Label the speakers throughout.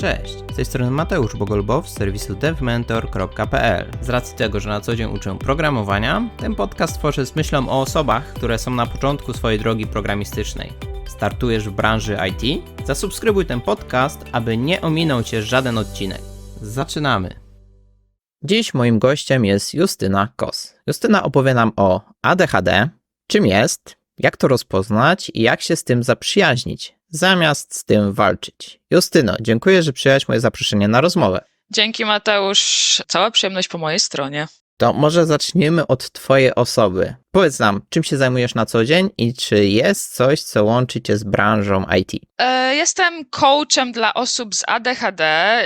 Speaker 1: Cześć, z tej strony Mateusz Bogolbow z serwisu devmentor.pl. Z racji tego, że na co dzień uczę programowania, ten podcast tworzę z myślą o osobach, które są na początku swojej drogi programistycznej. Startujesz w branży IT? Zasubskrybuj ten podcast, aby nie ominął Cię żaden odcinek. Zaczynamy! Dziś moim gościem jest Justyna Kos. Justyna opowie nam o ADHD, czym jest, jak to rozpoznać i jak się z tym zaprzyjaźnić, zamiast z tym walczyć. Justyno, dziękuję, że przyjęłaś moje zaproszenie na rozmowę.
Speaker 2: Dzięki Mateusz. Cała przyjemność po mojej stronie.
Speaker 1: To może zaczniemy od Twojej osoby. Powiedz nam, czym się zajmujesz na co dzień i czy jest coś, co łączy Cię z branżą IT?
Speaker 2: E, Jestem coachem dla osób z ADHD.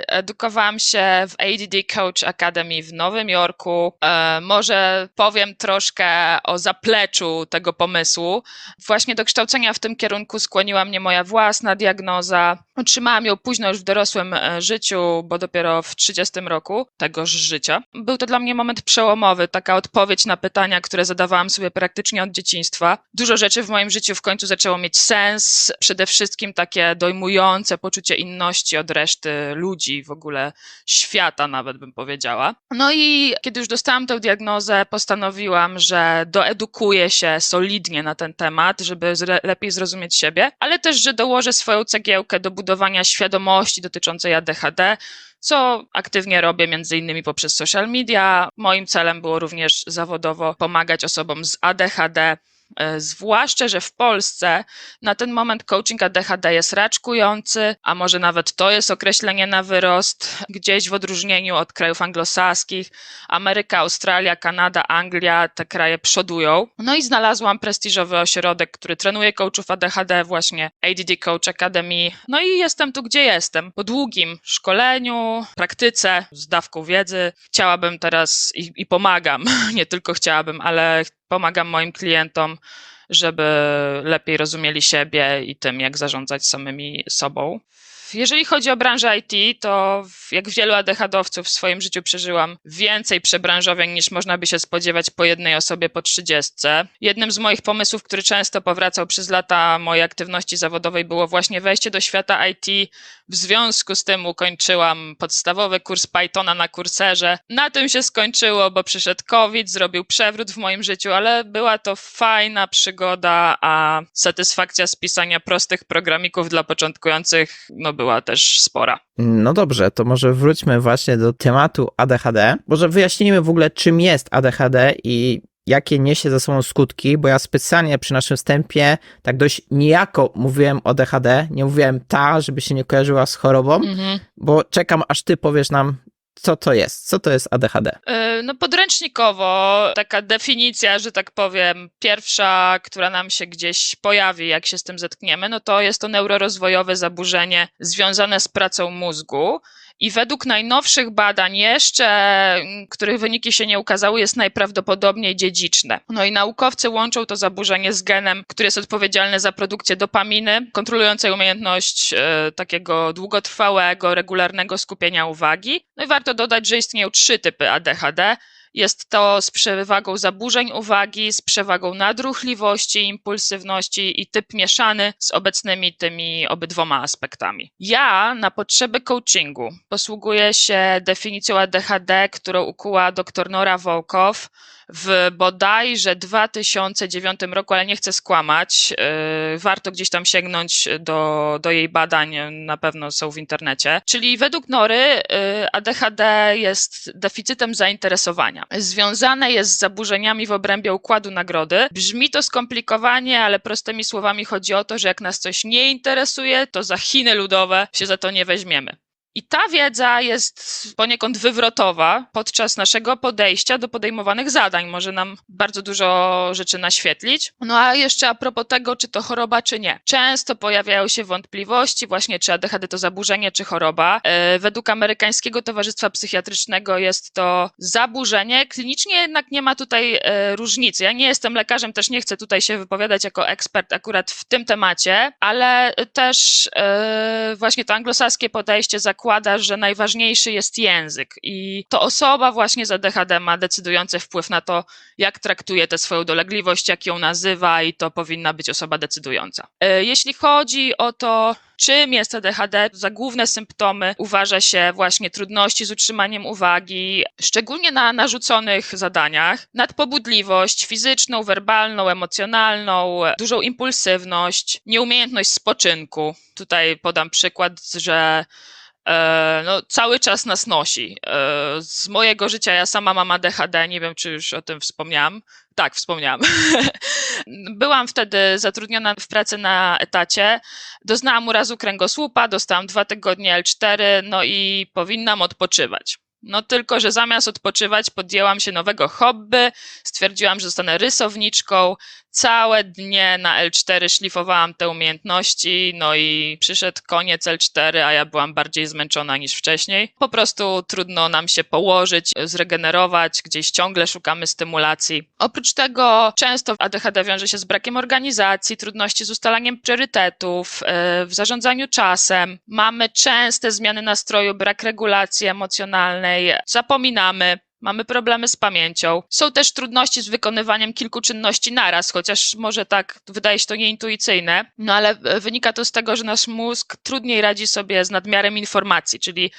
Speaker 2: Edukowałam się w ADD Coach Academy w Nowym Jorku. E, Może powiem troszkę o zapleczu tego pomysłu. Właśnie do kształcenia w tym kierunku skłoniła mnie moja własna diagnoza. Otrzymałam ją późno już w dorosłym e, życiu, bo dopiero w 30 roku tegoż życia. Był to dla mnie moment przełomowy, taka odpowiedź na pytania, które zadawałam sobie praktycznie od dzieciństwa. Dużo rzeczy w moim życiu w końcu zaczęło mieć sens. Przede wszystkim takie dojmujące poczucie inności od reszty ludzi, w ogóle świata nawet bym powiedziała. No i kiedy już dostałam tę diagnozę, postanowiłam, że doedukuję się solidnie na ten temat, żeby lepiej zrozumieć siebie, ale też, że dołożę swoją cegiełkę do budowania świadomości dotyczącej ADHD, co aktywnie robię między innymi poprzez social media. Moim celem było również zawodowo pomagać osobom z ADHD. E, Zwłaszcza, że w Polsce na ten moment coaching ADHD jest raczkujący, a może nawet to jest określenie na wyrost, gdzieś w odróżnieniu od krajów anglosaskich. Ameryka, Australia, Kanada, Anglia, te kraje przodują. No i znalazłam prestiżowy ośrodek, który trenuje coachów ADHD, właśnie ADD Coach Academy. No i jestem tu, gdzie jestem. Po długim szkoleniu, praktyce, z dawką wiedzy, chciałabym teraz i, i pomagam, nie tylko chciałabym, ale pomagam moim klientom, żeby lepiej rozumieli siebie i tym, jak zarządzać samymi sobą. Jeżeli chodzi o branżę IT, to jak wielu ADHD-owców w swoim życiu przeżyłam więcej przebranżowień niż można by się spodziewać po jednej osobie po trzydziestce. Jednym z moich pomysłów, który często powracał przez lata mojej aktywności zawodowej było właśnie wejście do świata IT. W związku z tym ukończyłam podstawowy kurs Pythona na kurserze. Na tym się skończyło, bo przyszedł COVID, zrobił przewrót w moim życiu, ale była to fajna przygoda, a satysfakcja z pisania prostych programików dla początkujących no, była też spora.
Speaker 1: No dobrze, to może wróćmy właśnie do tematu ADHD. Może wyjaśnijmy w ogóle, czym jest ADHD i jakie niesie ze sobą skutki, bo ja specjalnie przy naszym wstępie tak dość niejako mówiłem o ADHD, nie mówiłem ta, żeby się nie kojarzyła z chorobą,
Speaker 2: Mhm.
Speaker 1: bo czekam aż ty powiesz nam, co to jest, co to jest ADHD.
Speaker 2: Yy, No, podręcznikowo taka definicja, że tak powiem, pierwsza, która nam się gdzieś pojawi, jak się z tym zetkniemy, no to jest to neurorozwojowe zaburzenie związane z pracą mózgu. I według najnowszych badań, jeszcze mm, których wyniki się nie ukazały, jest najprawdopodobniej dziedziczne. No i naukowcy łączą to zaburzenie z genem, który jest odpowiedzialny za produkcję dopaminy, kontrolującej umiejętność e, takiego długotrwałego, regularnego skupienia uwagi. No i warto dodać, że istnieją trzy typy ADHD. Jest to z przewagą zaburzeń uwagi, z przewagą nadruchliwości, impulsywności i typ mieszany z obecnymi tymi obydwoma aspektami. Ja na potrzeby coachingu posługuję się definicją ADHD, którą ukuła dr Nora Wołkow w bodajże 2009 roku, ale nie chcę skłamać. Yy, Warto gdzieś tam sięgnąć do, do jej badań, na pewno są w internecie. Czyli według Nory yy, ADHD jest deficytem zainteresowania. Związane jest z zaburzeniami w obrębie układu nagrody. Brzmi to skomplikowanie, ale prostymi słowami chodzi o to, że jak nas coś nie interesuje, to za Chiny ludowe się za to nie weźmiemy. I ta wiedza jest poniekąd wywrotowa podczas naszego podejścia do podejmowanych zadań. Może nam bardzo dużo rzeczy naświetlić. No a jeszcze a propos tego, czy to choroba, czy nie. Często pojawiają się wątpliwości, właśnie czy ADHD to zaburzenie, czy choroba. E, Według amerykańskiego Towarzystwa Psychiatrycznego jest to zaburzenie. Klinicznie jednak nie ma tutaj e, różnicy. Ja nie jestem lekarzem, też nie chcę tutaj się wypowiadać jako ekspert akurat w tym temacie, ale też e, właśnie to anglosaskie podejście zakłada, zakłada, że najważniejszy jest język i to osoba właśnie z ADHD ma decydujący wpływ na to, jak traktuje tę swoją dolegliwość, jak ją nazywa i to powinna być osoba decydująca. E, Jeśli chodzi o to, czym jest ADHD, za główne symptomy uważa się właśnie trudności z utrzymaniem uwagi, szczególnie na narzuconych zadaniach, nadpobudliwość fizyczną, werbalną, emocjonalną, dużą impulsywność, nieumiejętność spoczynku. Tutaj podam przykład, że no, cały czas nas nosi. E, z mojego życia ja sama mam ADHD, nie wiem czy już o tym wspomniałam. Tak, wspomniałam. Byłam wtedy zatrudniona w pracy na etacie. Doznałam urazu kręgosłupa, dostałam dwa tygodnie L4, no i powinnam odpoczywać. No tylko, że zamiast odpoczywać, podjęłam się nowego hobby, stwierdziłam, że zostanę rysowniczką. Całe dnie na L4 szlifowałam te umiejętności, no i przyszedł koniec L4, a ja byłam bardziej zmęczona niż wcześniej. Po prostu trudno nam się położyć, zregenerować, gdzieś ciągle szukamy stymulacji. Oprócz tego często ADHD wiąże się z brakiem organizacji, trudności z ustalaniem priorytetów, yy, w zarządzaniu czasem. Mamy częste zmiany nastroju, brak regulacji emocjonalnej, zapominamy, mamy problemy z pamięcią. Są też trudności z wykonywaniem kilku czynności naraz, chociaż może tak wydaje się to nieintuicyjne, no ale e, wynika to z tego, że nasz mózg trudniej radzi sobie z nadmiarem informacji, czyli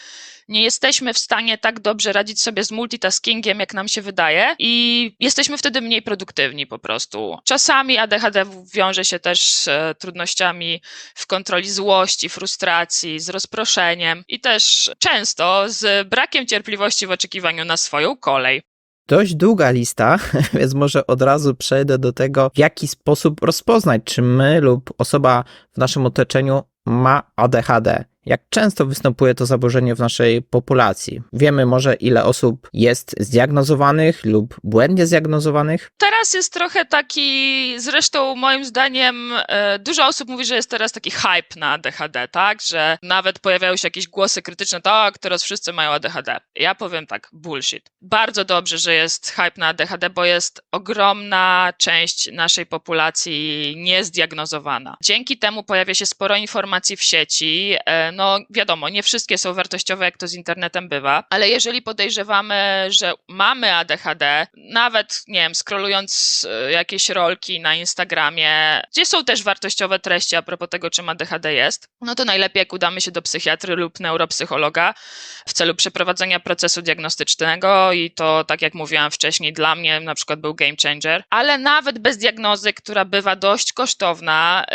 Speaker 2: nie jesteśmy w stanie tak dobrze radzić sobie z multitaskingiem, jak nam się wydaje, i jesteśmy wtedy mniej produktywni po prostu. Czasami ADHD wiąże się też z e, trudnościami w kontroli złości, frustracji, z rozproszeniem i też często z brakiem cierpliwości w oczekiwaniu na swoją kolej.
Speaker 1: Dość długa lista, więc może od razu przejdę do tego, w jaki sposób rozpoznać, czy my lub osoba w naszym otoczeniu ma ADHD. Jak często występuje to zaburzenie w naszej populacji? Wiemy może, ile osób jest zdiagnozowanych lub błędnie zdiagnozowanych?
Speaker 2: Teraz jest trochę taki, zresztą moim zdaniem e, dużo osób mówi, że jest teraz taki hype na ADHD, tak? Że nawet pojawiają się jakieś głosy krytyczne, tak, teraz wszyscy mają ADHD. Ja powiem tak, bullshit. Bardzo dobrze, że jest hype na ADHD, bo jest ogromna część naszej populacji niezdiagnozowana. Dzięki temu pojawia się sporo informacji w sieci. E, No wiadomo, nie wszystkie są wartościowe, jak to z internetem bywa, ale jeżeli podejrzewamy, że mamy ADHD, nawet, nie wiem, scrollując e, jakieś rolki na Instagramie, gdzie są też wartościowe treści a propos tego, czym ADHD jest, no to najlepiej jak udamy się do psychiatry lub neuropsychologa w celu przeprowadzenia procesu diagnostycznego i to, tak jak mówiłam wcześniej, dla mnie na przykład był game changer, ale nawet bez diagnozy, która bywa dość kosztowna,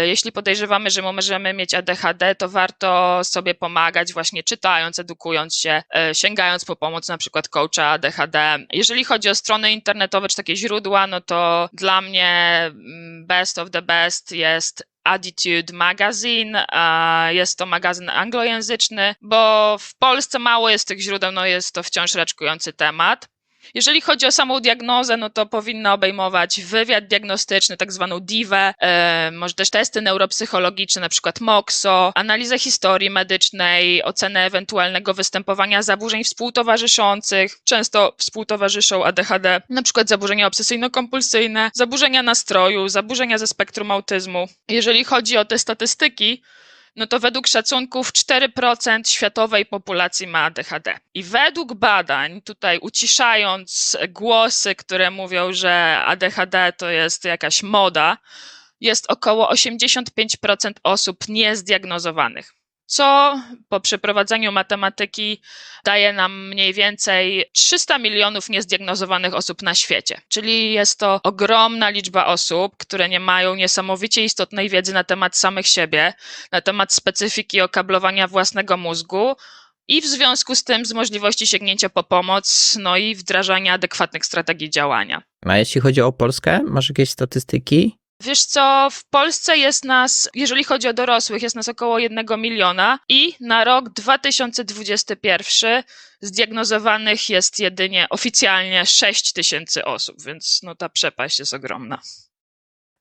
Speaker 2: yy, jeśli podejrzewamy, że możemy mieć ADHD, to warto sobie pomagać właśnie czytając, edukując się, yy, sięgając po pomoc na przykład coacha ADHD. Jeżeli chodzi o strony internetowe czy takie źródła, no to dla mnie mm, best of the best jest Attitude Magazine. Jest to magazyn anglojęzyczny, bo w Polsce mało jest tych źródeł, no jest to wciąż raczkujący temat. Jeżeli chodzi o samą diagnozę, no to powinna obejmować wywiad diagnostyczny, tak zwaną DIWę, e, może też testy neuropsychologiczne, na przykład MOXO, analizę historii medycznej, ocenę ewentualnego występowania zaburzeń współtowarzyszących. Często współtowarzyszą ADHD, na przykład zaburzenia obsesyjno-kompulsyjne, zaburzenia nastroju, zaburzenia ze spektrum autyzmu. Jeżeli chodzi o te statystyki, no to według szacunków 4% światowej populacji ma ADHD. I według badań, tutaj uciszając głosy, które mówią, że ADHD to jest jakaś moda, jest około 85% osób niezdiagnozowanych. Co po przeprowadzeniu matematyki daje nam mniej więcej 300 milionów niezdiagnozowanych osób na świecie. Czyli jest to ogromna liczba osób, które nie mają niesamowicie istotnej wiedzy na temat samych siebie, na temat specyfiki okablowania własnego mózgu. I w związku z tym z możliwości sięgnięcia po pomoc, no i wdrażania adekwatnych strategii działania.
Speaker 1: A jeśli chodzi o Polskę, masz jakieś statystyki?
Speaker 2: Wiesz co, w Polsce jest nas, jeżeli chodzi o dorosłych, jest nas około 1 miliona i na rok 2021 zdiagnozowanych jest jedynie oficjalnie 6 tysięcy osób, więc no ta przepaść jest ogromna.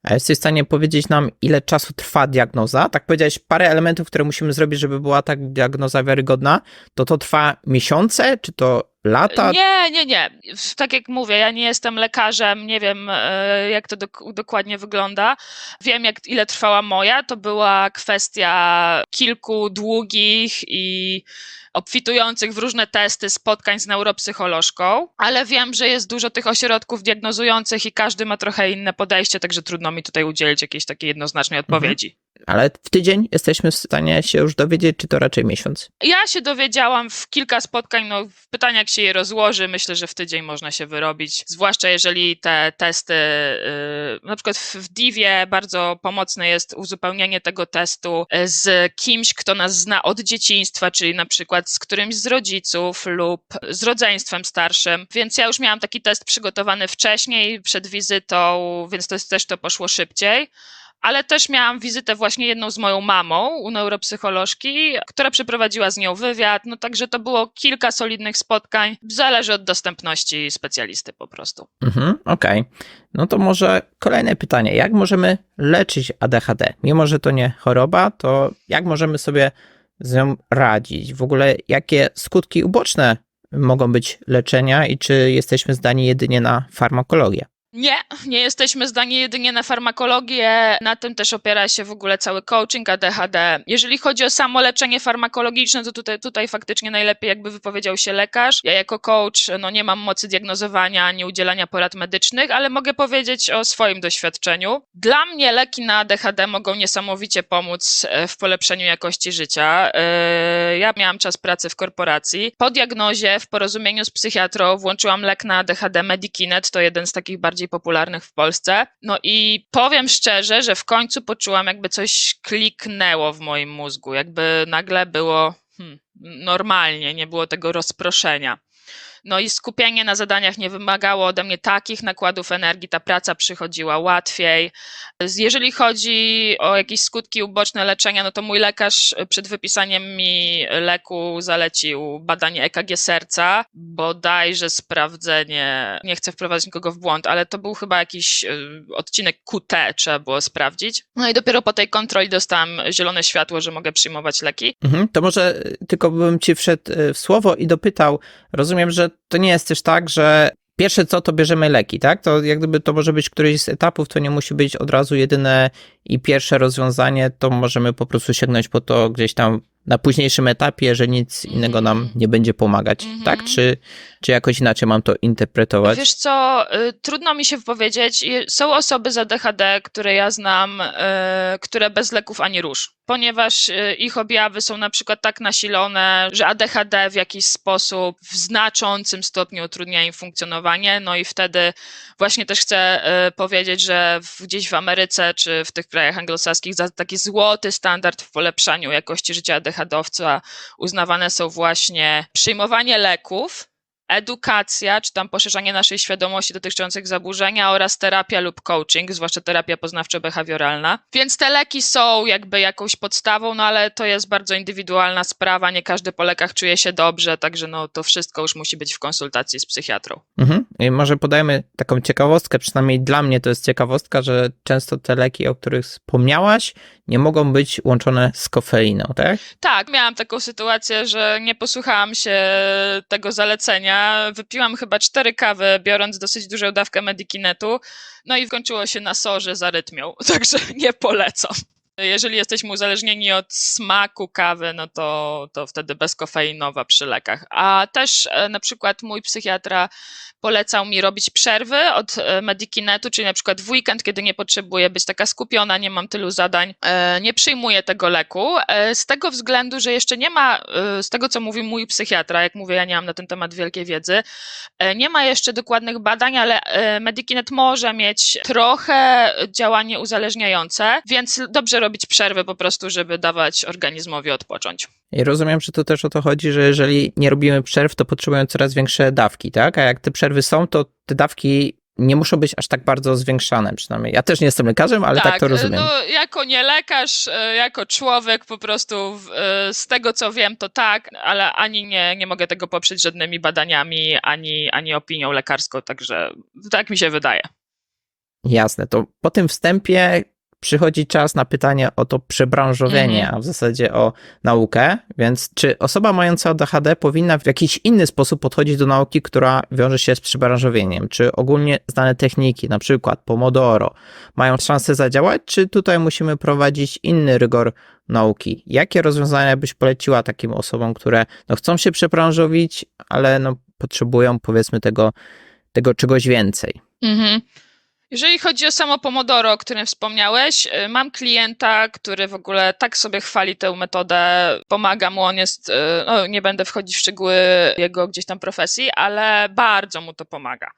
Speaker 1: A jesteś w stanie powiedzieć nam, ile czasu trwa diagnoza? Tak powiedziałeś, parę elementów, które musimy zrobić, żeby była ta diagnoza wiarygodna. To to trwa miesiące, czy to lata?
Speaker 2: Nie, nie, nie. Tak jak mówię, ja nie jestem lekarzem, nie wiem e, jak to dok- dokładnie wygląda. Wiem jak ile trwała moja. To była kwestia kilku długich i obfitujących w różne testy spotkań z neuropsycholożką, ale wiem, że jest dużo tych ośrodków diagnozujących i każdy ma trochę inne podejście, także trudno mi tutaj udzielić jakiejś takiej jednoznacznej odpowiedzi.
Speaker 1: Ale w tydzień jesteśmy w stanie się już dowiedzieć, czy to raczej miesiąc.
Speaker 2: Ja się dowiedziałam w kilka spotkań, no w jak się je rozłoży, myślę, że w tydzień można się wyrobić, zwłaszcza jeżeli te testy, yy, na przykład w, Divie bardzo pomocne jest uzupełnienie tego testu y, z kimś, kto nas zna od dzieciństwa, czyli na przykład z którymś z rodziców lub z rodzeństwem starszym, więc ja już miałam taki test przygotowany wcześniej, przed wizytą, więc to też to poszło szybciej ale też miałam wizytę właśnie jedną z moją mamą u neuropsycholożki, która przeprowadziła z nią wywiad, no także to było kilka solidnych spotkań, zależy od dostępności specjalisty po prostu.
Speaker 1: Mhm, okej. No to może kolejne pytanie. Jak możemy leczyć ADHD? Mimo, że to nie choroba, to jak możemy sobie z nią radzić? W ogóle jakie skutki uboczne mogą być leczenia i czy jesteśmy zdani jedynie na farmakologię?
Speaker 2: Nie, nie jesteśmy zdani jedynie na farmakologię, na tym też opiera się w ogóle cały coaching ADHD. Jeżeli chodzi o samo leczenie farmakologiczne, to tutaj, tutaj faktycznie najlepiej jakby wypowiedział się lekarz. Ja jako coach no nie mam mocy diagnozowania ani udzielania porad medycznych, ale mogę powiedzieć o swoim doświadczeniu. Dla mnie leki na ADHD mogą niesamowicie pomóc e, w polepszeniu jakości życia. E, Ja miałam czas pracy w korporacji. Po diagnozie w porozumieniu z psychiatrą włączyłam lek na ADHD Medikinet, to jeden z takich bardziej popularnych w Polsce. No i powiem szczerze, że w końcu poczułam jakby coś kliknęło w moim mózgu, jakby nagle było hmm, normalnie, nie było tego rozproszenia. No i skupienie na zadaniach nie wymagało ode mnie takich nakładów energii, ta praca przychodziła łatwiej. Jeżeli chodzi o jakieś skutki uboczne leczenia, no to mój lekarz przed wypisaniem mi leku zalecił badanie EKG serca, bodajże sprawdzenie, nie chcę wprowadzać nikogo w błąd, ale to był chyba jakiś y, odcinek QT, trzeba było sprawdzić. No i dopiero po tej kontroli dostałam zielone światło, że mogę przyjmować leki.
Speaker 1: Mhm, to może tylko bym ci wszedł e, w słowo i dopytał. Rozumiem, że to nie jest też tak, że pierwsze co to bierzemy leki, tak? To jak gdyby to może być któryś z etapów, to nie musi być od razu jedyne i pierwsze rozwiązanie, to możemy po prostu sięgnąć po to gdzieś tam na późniejszym etapie, że nic innego nam
Speaker 2: Mhm.
Speaker 1: nie będzie pomagać,
Speaker 2: Mhm.
Speaker 1: tak? Czy, czy jakoś inaczej mam to interpretować?
Speaker 2: Wiesz co, y, trudno mi się wypowiedzieć. Są osoby z ADHD, które ja znam, y, które bez leków ani rusz, ponieważ y, ich objawy są na przykład tak nasilone, że ADHD w jakiś sposób w znaczącym stopniu utrudnia im funkcjonowanie. No i wtedy właśnie też chcę powiedzieć, że gdzieś w Ameryce czy w tych krajach anglosaskich za taki złoty standard w polepszaniu jakości życia ADHD-owca uznawane są właśnie przyjmowanie leków edukacja, czy tam poszerzanie naszej świadomości dotyczących zaburzenia oraz terapia lub coaching, zwłaszcza terapia poznawczo-behawioralna. Więc te leki są jakby jakąś podstawą, no ale to jest bardzo indywidualna sprawa, nie każdy po lekach czuje się dobrze, także no to wszystko już musi być w konsultacji z psychiatrą.
Speaker 1: Mhm. Może podajmy taką ciekawostkę, przynajmniej dla mnie to jest ciekawostka, że często te leki, o których wspomniałaś, nie mogą być łączone z kofeiną, tak?
Speaker 2: Tak, miałam taką sytuację, że nie posłuchałam się tego zalecenia. Wypiłam chyba cztery kawy, biorąc dosyć dużą dawkę Medikinetu, no i skończyło się na sorze z arytmią, także nie polecam. Jeżeli jesteśmy uzależnieni od smaku kawy, no to, to wtedy bezkofeinowa przy lekach. A też e, na przykład mój psychiatra polecał mi robić przerwy od e, Medikinetu, czyli na przykład w weekend, kiedy nie potrzebuję być taka skupiona, nie mam tylu zadań, e, nie przyjmuję tego leku. Z tego względu, że jeszcze nie ma, z tego co mówi mój psychiatra, jak mówię, ja nie mam na ten temat wielkiej wiedzy, nie ma jeszcze dokładnych badań, ale Medikinet może mieć trochę działanie uzależniające, więc dobrze robić przerwy po prostu, żeby dawać organizmowi odpocząć.
Speaker 1: I rozumiem, że to też o to chodzi, że jeżeli nie robimy przerw, to potrzebujemy coraz większe dawki, tak? A jak te przerwy są, to te dawki nie muszą być aż tak bardzo zwiększane, przynajmniej. Ja też nie jestem lekarzem, ale tak, to rozumiem.
Speaker 2: No, jako nie lekarz, e, jako człowiek po prostu e, z tego co wiem to tak, ale ani nie, nie mogę tego poprzeć żadnymi badaniami, ani, ani opinią lekarską, także tak mi się wydaje.
Speaker 1: Jasne, to po tym wstępie przychodzi czas na pytanie o to przebranżowienie,
Speaker 2: Mhm.
Speaker 1: a w zasadzie o naukę. Więc czy osoba mająca ADHD powinna w jakiś inny sposób podchodzić do nauki, która wiąże się z przebranżowieniem? Czy ogólnie znane techniki, na przykład Pomodoro, mają szansę zadziałać, czy tutaj musimy prowadzić inny rygor nauki? Jakie rozwiązania byś poleciła takim osobom, które no, chcą się przebranżowić, ale no, potrzebują powiedzmy tego, tego czegoś więcej?
Speaker 2: Mhm. Jeżeli chodzi o samo Pomodoro, o którym wspomniałeś, y, mam klienta, który w ogóle tak sobie chwali tę metodę, pomaga mu, on jest, y, no nie będę wchodzić w szczegóły jego gdzieś tam profesji, ale bardzo mu to pomaga.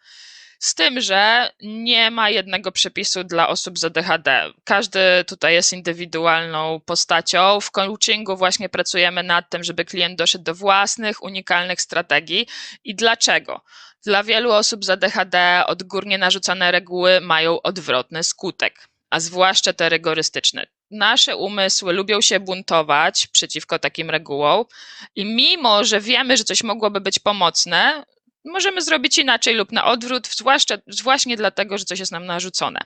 Speaker 2: Z tym, że nie ma jednego przepisu dla osób z ADHD. Każdy tutaj jest indywidualną postacią. W coachingu właśnie pracujemy nad tym, żeby klient doszedł do własnych, unikalnych strategii. I dlaczego? Dla wielu osób z ADHD odgórnie narzucane reguły mają odwrotny skutek, a zwłaszcza te rygorystyczne. Nasze umysły lubią się buntować przeciwko takim regułom i mimo, że wiemy, że coś mogłoby być pomocne, możemy zrobić inaczej lub na odwrót, zwłaszcza właśnie dlatego, że coś jest nam narzucone.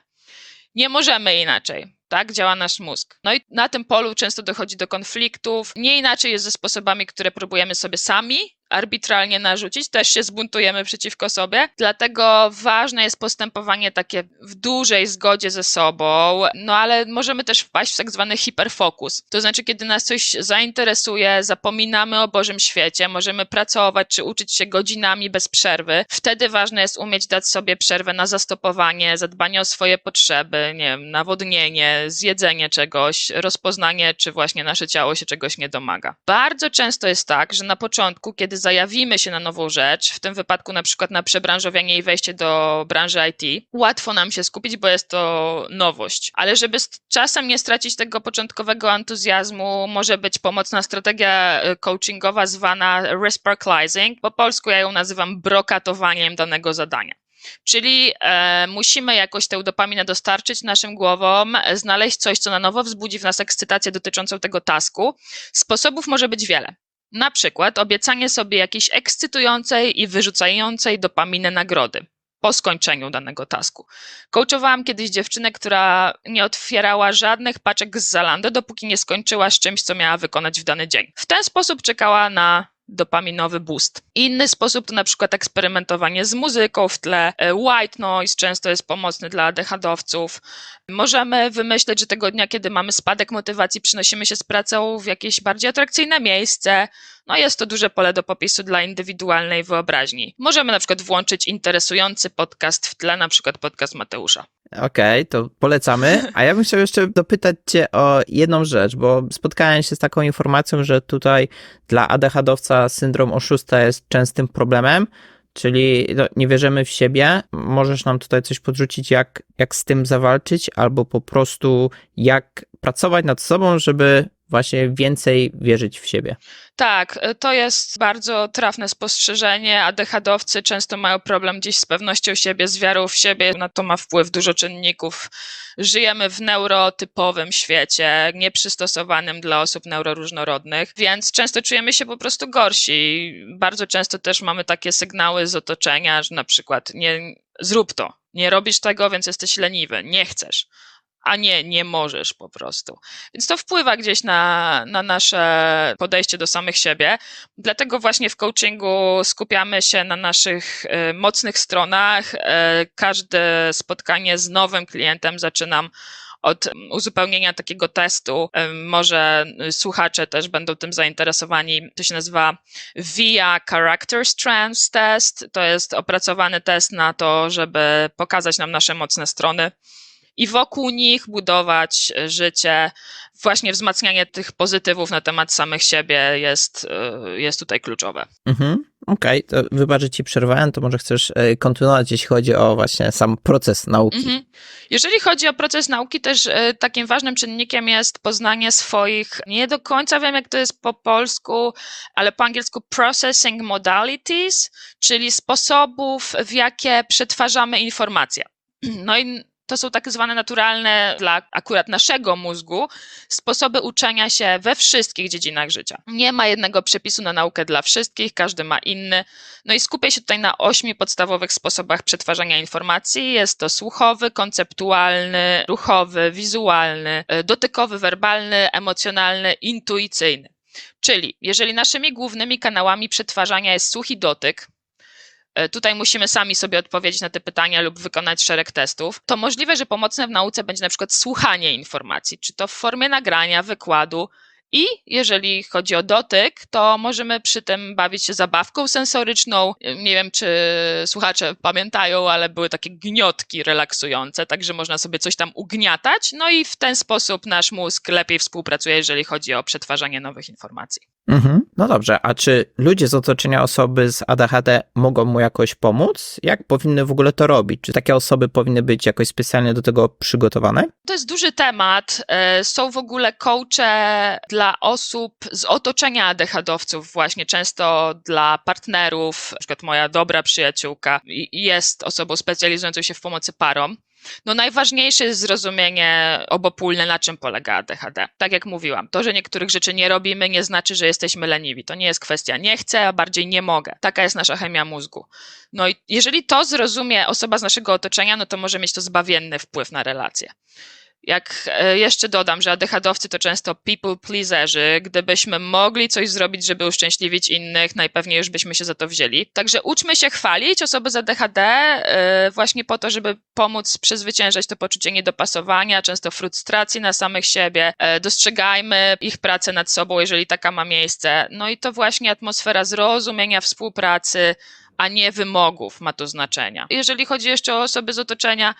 Speaker 2: Nie możemy inaczej. Tak działa nasz mózg. No i na tym polu często dochodzi do konfliktów. Nie inaczej jest ze sposobami, które próbujemy sobie sami arbitralnie narzucić, też się zbuntujemy przeciwko sobie. Dlatego ważne jest postępowanie takie w dużej zgodzie ze sobą, no ale możemy też wpaść w tak zwany hiperfokus. To znaczy, kiedy nas coś zainteresuje, zapominamy o Bożym świecie, możemy pracować czy uczyć się godzinami bez przerwy. Wtedy ważne jest umieć dać sobie przerwę na zastopowanie, zadbanie o swoje potrzeby, nie wiem, nawodnienie, zjedzenie czegoś, rozpoznanie, czy właśnie nasze ciało się czegoś nie domaga. Bardzo często jest tak, że na początku, kiedy zajawimy się na nową rzecz, w tym wypadku na przykład na przebranżowienie i wejście do branży IT, łatwo nam się skupić, bo jest to nowość. Ale żeby z czasem nie stracić tego początkowego entuzjazmu, może być pomocna strategia y, coachingowa zwana resparklizing. Po polsku ja ją nazywam brokatowaniem danego zadania. Czyli e, musimy jakoś tę dopaminę dostarczyć naszym głowom, e, znaleźć coś, co na nowo wzbudzi w nas ekscytację dotyczącą tego tasku. Sposobów może być wiele. Na przykład obiecanie sobie jakiejś ekscytującej i wyrzucającej dopaminę nagrody po skończeniu danego tasku. Coachowałam kiedyś dziewczynę, która nie otwierała żadnych paczek z Zalando, dopóki nie skończyła z czymś, co miała wykonać w dany dzień. W ten sposób czekała na dopaminowy boost. Inny sposób to na przykład eksperymentowanie z muzyką w tle. E, White noise często jest pomocny dla ADHD-owców. Możemy wymyśleć, że tego dnia, kiedy mamy spadek motywacji, przynosimy się z pracą w jakieś bardziej atrakcyjne miejsce. No jest to duże pole do popisu dla indywidualnej wyobraźni. Możemy na przykład włączyć interesujący podcast w tle, na przykład podcast Mateusza.
Speaker 1: Okej, to polecamy. A ja bym chciał jeszcze dopytać Cię o jedną rzecz, bo spotkałem się z taką informacją, że tutaj dla ADHD-owca syndrom oszusta jest częstym problemem, czyli no, nie wierzymy w siebie. Możesz nam tutaj coś podrzucić, jak, jak z tym zawalczyć, albo po prostu jak pracować nad sobą, żeby właśnie więcej wierzyć w siebie.
Speaker 2: Tak, to jest bardzo trafne spostrzeżenie. ADHD-owcy często mają problem gdzieś z pewnością siebie, z wiarą w siebie. Na to ma wpływ dużo czynników. Żyjemy w neurotypowym świecie, nieprzystosowanym dla osób neuroróżnorodnych, więc często czujemy się po prostu gorsi. Bardzo często też mamy takie sygnały z otoczenia, że na przykład nie zrób to, nie robisz tego, więc jesteś leniwy, nie chcesz a nie, nie możesz po prostu. Więc to wpływa gdzieś na, na nasze podejście do samych siebie. Dlatego właśnie w coachingu skupiamy się na naszych e, mocnych stronach. E, każde spotkanie z nowym klientem zaczynam od uzupełnienia takiego testu. E, Może słuchacze też będą tym zainteresowani. To się nazywa VIA Character Strengths Test. To jest opracowany test na to, żeby pokazać nam nasze mocne strony i wokół nich budować życie. Właśnie wzmacnianie tych pozytywów na temat samych siebie jest, y, jest tutaj kluczowe.
Speaker 1: Mhm. Okej, to wybacz, że ci przerwałem, to może chcesz e, kontynuować, jeśli chodzi o właśnie sam proces nauki.
Speaker 2: Mhm. Jeżeli chodzi o proces nauki, też takim ważnym czynnikiem jest poznanie swoich, nie do końca wiem jak to jest po polsku, ale po angielsku processing modalities, czyli sposobów, w jakie przetwarzamy informacje. No i To są tak zwane naturalne dla akurat naszego mózgu sposoby uczenia się we wszystkich dziedzinach życia. Nie ma jednego przepisu na naukę dla wszystkich, każdy ma inny. No i skupię się tutaj na ośmiu podstawowych sposobach przetwarzania informacji. Jest to słuchowy, konceptualny, ruchowy, wizualny, y, dotykowy, werbalny, emocjonalny, intuicyjny. Czyli jeżeli naszymi głównymi kanałami przetwarzania jest słuch i dotyk, Tutaj musimy sami sobie odpowiedzieć na te pytania lub wykonać szereg testów. To możliwe, że pomocne w nauce będzie na przykład słuchanie informacji, czy to w formie nagrania, wykładu. I jeżeli chodzi o dotyk, to możemy przy tym bawić się zabawką sensoryczną. Nie wiem, czy słuchacze pamiętają, ale były takie gniotki relaksujące, także można sobie coś tam ugniatać. No i w ten sposób nasz mózg lepiej współpracuje, jeżeli chodzi o przetwarzanie nowych informacji.
Speaker 1: Mhm. No dobrze, a czy ludzie z otoczenia osoby z ADHD mogą mu jakoś pomóc? Jak powinny w ogóle to robić? Czy takie osoby powinny być jakoś specjalnie do tego przygotowane?
Speaker 2: To jest duży temat. E, Są w ogóle coache dla osób z otoczenia ADHD-owców, właśnie często dla partnerów. Na przykład moja dobra przyjaciółka jest osobą specjalizującą się w pomocy parom. No najważniejsze jest zrozumienie obopólne, na czym polega ADHD. Tak jak mówiłam, to, że niektórych rzeczy nie robimy, nie znaczy, że jesteśmy leniwi. To nie jest kwestia nie chcę, a bardziej nie mogę. Taka jest nasza chemia mózgu. No i jeżeli to zrozumie osoba z naszego otoczenia, no to może mieć to zbawienny wpływ na relacje. Jak e, jeszcze dodam, że ADHD-owcy to często people pleaserzy. Gdybyśmy mogli coś zrobić, żeby uszczęśliwić innych, najpewniej już byśmy się za to wzięli. Także uczmy się chwalić osoby z ADHD e, właśnie po to, żeby pomóc przezwyciężać to poczucie niedopasowania, często frustracji na samych siebie. E, Dostrzegajmy ich pracę nad sobą, jeżeli taka ma miejsce. No i to właśnie atmosfera zrozumienia, współpracy, a nie wymogów ma to znaczenia. Jeżeli chodzi jeszcze o osoby z otoczenia,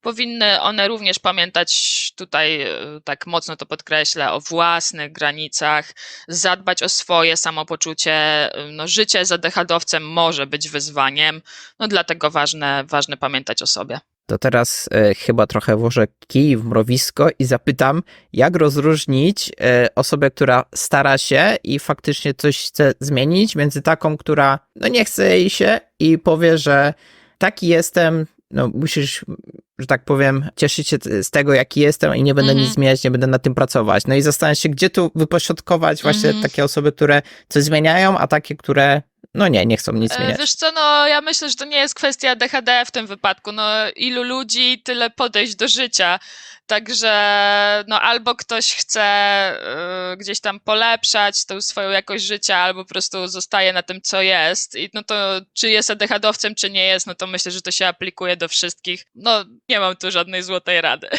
Speaker 2: powinny one również pamiętać, tutaj e, tak mocno to podkreślę, o własnych granicach, zadbać o swoje samopoczucie. E, No, życie z ADHD-owcem może być wyzwaniem, no dlatego ważne, ważne pamiętać o sobie.
Speaker 1: To teraz e, chyba trochę włożę kij w mrowisko i zapytam, jak rozróżnić e, osobę, która stara się i faktycznie coś chce zmienić, między taką, która no nie chce jej się i powie, że taki jestem, no musisz, że tak powiem, cieszyć się z tego, jaki jestem i nie będę
Speaker 2: Mhm.
Speaker 1: nic zmieniać, nie będę nad tym pracować. No i zastanawiać się, gdzie tu wypośrodkować właśnie
Speaker 2: Mhm.
Speaker 1: takie osoby, które coś zmieniają, a takie, które no nie, nie chcą nic
Speaker 2: E,
Speaker 1: zmieniać.
Speaker 2: Wiesz co, no ja myślę, że to nie jest kwestia ADHD w tym wypadku. No ilu ludzi, tyle podejść do życia. Także no albo ktoś chce e, gdzieś tam polepszać tą swoją jakość życia, albo po prostu zostaje na tym, co jest. I no to czy jest ADHD-owcem, czy nie jest, no to myślę, że to się aplikuje do wszystkich. No nie mam tu żadnej złotej rady.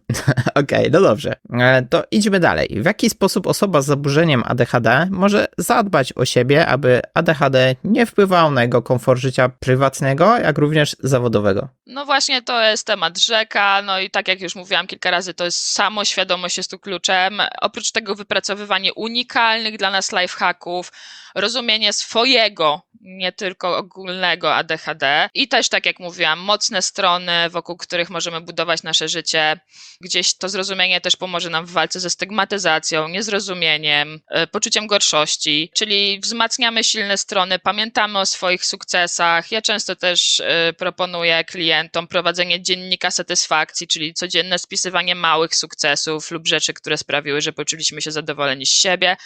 Speaker 1: Okej, no dobrze. E, To idźmy dalej. W jaki sposób osoba z zaburzeniem ADHD może zadbać o siebie, aby ADHD nie wpływało na jego komfort życia prywatnego, jak również zawodowego?
Speaker 2: No właśnie to jest temat rzeka, no i tak jak już mówiłam kilka razy, to jest samoświadomość jest tu kluczem. Oprócz tego wypracowywanie unikalnych dla nas lifehacków, rozumienie swojego, nie tylko ogólnego ADHD i też tak jak mówiłam, mocne strony, wokół których możemy budować nasze życie. Gdzieś to zrozumienie też pomoże nam w walce ze stygmatyzacją, niezrozumieniem, e, poczuciem gorszości, czyli wzmacniamy silne strony, pamiętamy o swoich sukcesach. Ja często też e, proponuję klientom prowadzenie dziennika satysfakcji, czyli codzienne spisywanie małych sukcesów lub rzeczy, które sprawiły, że poczuliśmy się zadowoleni z siebie.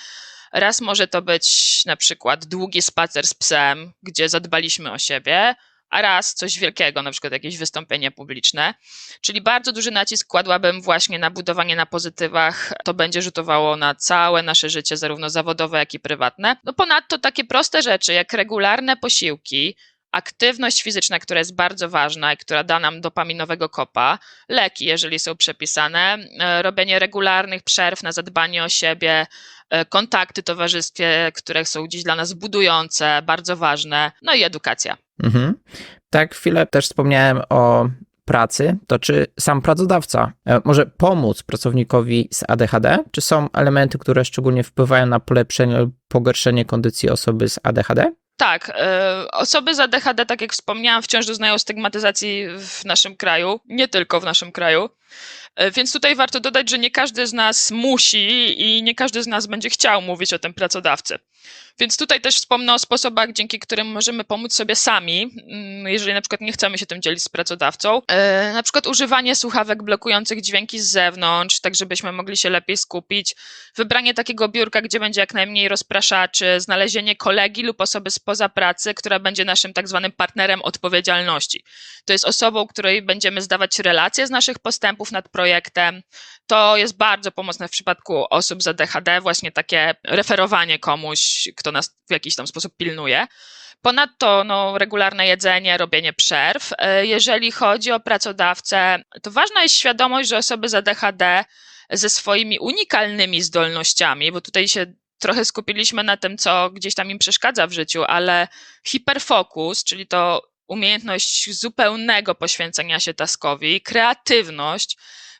Speaker 2: Raz może to być na przykład długi spacer z psem, gdzie zadbaliśmy o siebie, a raz coś wielkiego, na przykład jakieś wystąpienie publiczne. Czyli bardzo duży nacisk kładłabym właśnie na budowanie na pozytywach. To będzie rzutowało na całe nasze życie, zarówno zawodowe, jak i prywatne. No ponadto takie proste rzeczy, jak regularne posiłki, aktywność fizyczna, która jest bardzo ważna i która da nam dopaminowego kopa, leki, jeżeli są przepisane, e, robienie regularnych przerw na zadbanie o siebie, e, kontakty towarzyskie, które są dziś dla nas budujące, bardzo ważne, no i edukacja.
Speaker 1: Mhm. Tak, chwilę też wspomniałem o pracy, to czy sam pracodawca e, może pomóc pracownikowi z ADHD? Czy są elementy, które szczególnie wpływają na polepszenie lub pogorszenie kondycji osoby z ADHD?
Speaker 2: Tak, e, osoby z ADHD, tak jak wspomniałam, wciąż doznają stygmatyzacji w naszym kraju, nie tylko w naszym kraju. E, Więc tutaj warto dodać, że nie każdy z nas musi i nie każdy z nas będzie chciał mówić o tym pracodawcy. Więc tutaj też wspomnę o sposobach, dzięki którym możemy pomóc sobie sami, mm, jeżeli na przykład nie chcemy się tym dzielić z pracodawcą. E, na przykład używanie słuchawek blokujących dźwięki z zewnątrz, tak żebyśmy mogli się lepiej skupić. Wybranie takiego biurka, gdzie będzie jak najmniej rozpraszaczy, znalezienie kolegi lub osoby spoza pracy, która będzie naszym tak zwanym partnerem odpowiedzialności. To jest osobą, której będziemy zdawać relacje z naszych postępów nad projektem. To jest bardzo pomocne w przypadku osób z ADHD, właśnie takie referowanie komuś, kto nas w jakiś tam sposób pilnuje. Ponadto no, regularne jedzenie, robienie przerw. E, jeżeli chodzi o pracodawcę, to ważna jest świadomość, że osoby z ADHD ze swoimi unikalnymi zdolnościami, bo tutaj się trochę skupiliśmy na tym, co gdzieś tam im przeszkadza w życiu, ale hiperfokus, czyli to umiejętność zupełnego poświęcenia się taskowi, kreatywność,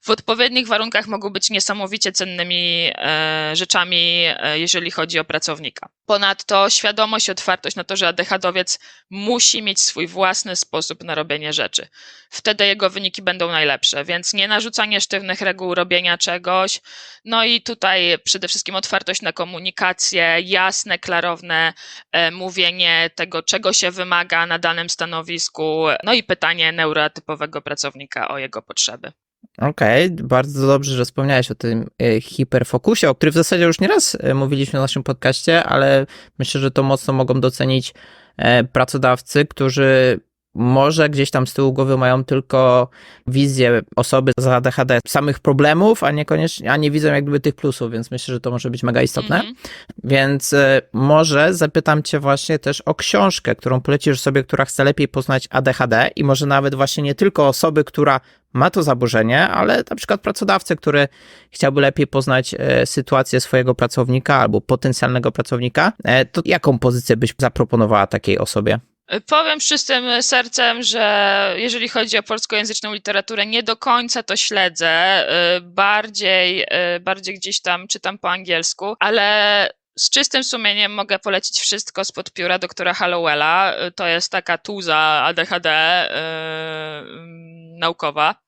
Speaker 2: w odpowiednich warunkach mogą być niesamowicie cennymi e, rzeczami, e, jeżeli chodzi o pracownika. Ponadto świadomość i otwartość na to, że ADHDowiec musi mieć swój własny sposób na robienie rzeczy. Wtedy jego wyniki będą najlepsze, więc nie narzucanie sztywnych reguł robienia czegoś. No i tutaj przede wszystkim otwartość na komunikację, jasne, klarowne e, mówienie tego, czego się wymaga na danym stanowisku, no i pytanie neurotypowego pracownika o jego potrzeby.
Speaker 1: Okej, okay, bardzo dobrze, że wspomniałeś o tym e, hiperfokusie, o którym w zasadzie już nieraz e, mówiliśmy w naszym podcaście, ale myślę, że to mocno mogą docenić e, pracodawcy, którzy może gdzieś tam z tyłu głowy mają tylko wizję osoby z ADHD, samych problemów, a niekoniecznie, a nie widzą jak gdyby tych plusów, więc myślę, że to może być mega istotne. Mm -hmm. Więc może zapytam cię właśnie też o książkę, którą polecisz sobie, która chce lepiej poznać ADHD i może nawet właśnie nie tylko osoby, która ma to zaburzenie, ale na przykład pracodawcę, który chciałby lepiej poznać e, sytuację swojego pracownika albo potencjalnego pracownika, e, to jaką pozycję byś zaproponowała takiej osobie?
Speaker 2: Powiem z czystym sercem, że jeżeli chodzi o polskojęzyczną literaturę, nie do końca to śledzę. E, bardziej, bardziej gdzieś tam czytam po angielsku, ale z czystym sumieniem mogę polecić wszystko spod pióra doktora Hallowella. To jest taka tuza ADHD yy, naukowa.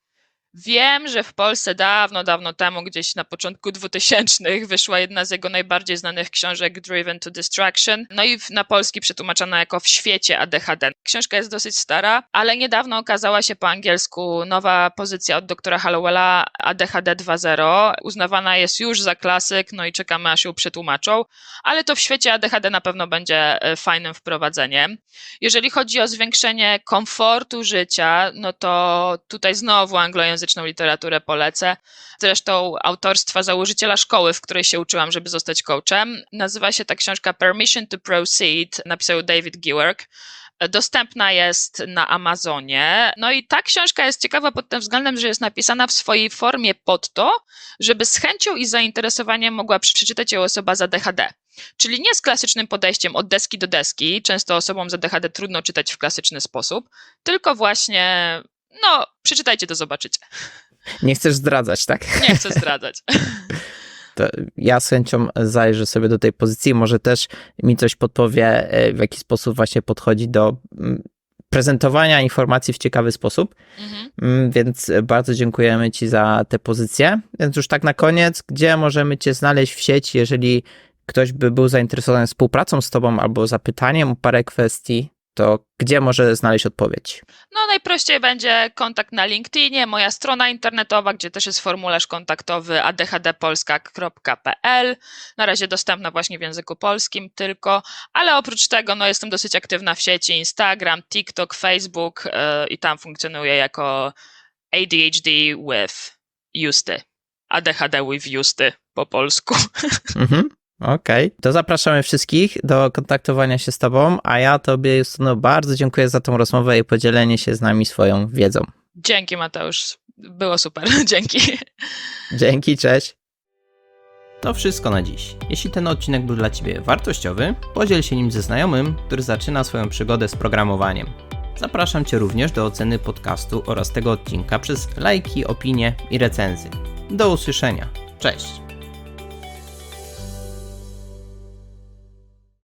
Speaker 2: Wiem, że w Polsce dawno, dawno temu, gdzieś na początku 2000 wyszła jedna z jego najbardziej znanych książek Driven to Distraction, no i na polski przetłumaczona jako W świecie ADHD. Książka jest dosyć stara, ale niedawno okazała się po angielsku nowa pozycja od doktora Hallowella ADHD 2.0. Uznawana jest już za klasyk, no i czekamy aż ją przetłumaczą, ale to w świecie ADHD na pewno będzie e, fajnym wprowadzeniem. Jeżeli chodzi o zwiększenie komfortu życia, no to tutaj znowu anglojęzyczny literaturę polecę. Zresztą autorstwa założyciela szkoły, w której się uczyłam, żeby zostać coachem. Nazywa się ta książka Permission to Proceed, napisał David Georg. Dostępna jest na Amazonie. No i ta książka jest ciekawa pod tym względem, że jest napisana w swojej formie pod to, żeby z chęcią i zainteresowaniem mogła przeczytać ją osoba z ADHD. Czyli nie z klasycznym podejściem od deski do deski, często osobom z ADHD trudno czytać w klasyczny sposób, tylko właśnie no, przeczytajcie, to zobaczycie.
Speaker 1: Nie chcesz zdradzać, tak?
Speaker 2: Nie chcę zdradzać.
Speaker 1: To ja z chęcią zajrzę sobie do tej pozycji, może też mi coś podpowie, e, w jaki sposób właśnie podchodzi do mm, prezentowania informacji w ciekawy sposób. Mhm. Mm, więc bardzo dziękujemy Ci za tę pozycję. Więc już tak na koniec, gdzie możemy Cię znaleźć w sieci, jeżeli ktoś by był zainteresowany współpracą z Tobą albo zapytaniem o parę kwestii, to gdzie może znaleźć odpowiedź?
Speaker 2: No najprościej będzie kontakt na LinkedInie, moja strona internetowa, gdzie też jest formularz kontaktowy adhdpolska.pl. Na razie dostępna właśnie w języku polskim tylko, ale oprócz tego no, jestem dosyć aktywna w sieci Instagram, TikTok, Facebook yy, i tam funkcjonuję jako ADHD with Justy. ADHD with Justy po polsku. Mhm.
Speaker 1: Okej, okay. to zapraszamy wszystkich do kontaktowania się z Tobą, a ja Tobie, Justyno, bardzo dziękuję za tą rozmowę i podzielenie się z nami swoją wiedzą.
Speaker 2: Dzięki, Mateusz. Było super. Dzięki.
Speaker 1: Dzięki, cześć. To wszystko na dziś. Jeśli ten odcinek był dla Ciebie wartościowy, podziel się nim ze znajomym, który zaczyna swoją przygodę z programowaniem. Zapraszam Cię również do oceny podcastu oraz tego odcinka przez lajki, opinie i recenzje. Do usłyszenia. Cześć.